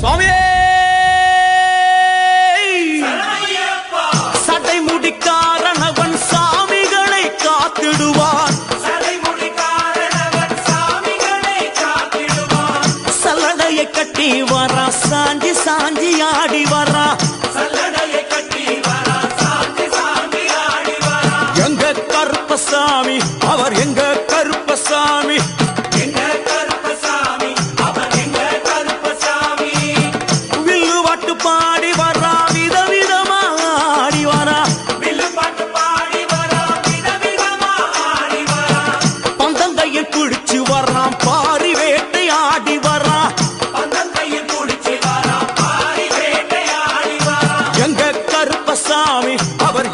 சுவாமியே! சடை முடிக்காரணவன் சாமிகளை காத்திடுவான். சல்லடையை கட்டி வரா சாஞ்சி சாஞ்சி ஆடி வரா. எங்க கருப்பசாமி அவர் எங்க சாமி அவர்